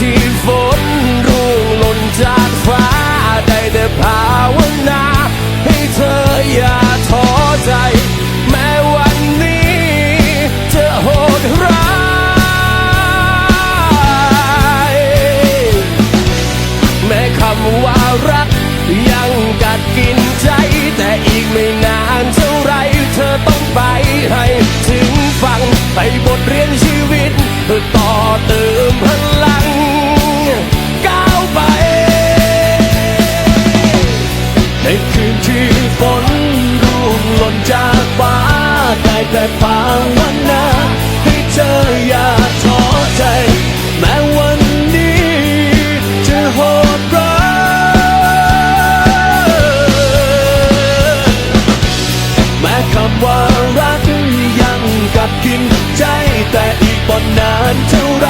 ที่ฝนร่วงหล่นจากฟ้า ได้แต่ภาวนา ให้เธออย่าท้อใจ แม้วันนี้จะโหดร้าย แม้คำว่ารัก ยังกัดกินใจ แต่อีกไม่นานเท่าไร เธอต้องไปให้ถึงฟังไปบทเรียนชีวิตเพื่อต่อ ในคืนที่ฝนร่วงหล่นจากฟ้ากลาแต่ฟ้าวันนาให้เธออย่าท้อใจ แม้วันนี้จะโหดร้ายแม้คำว่ารักยังกัดกินใจแต่อีกบนนานเท่าไร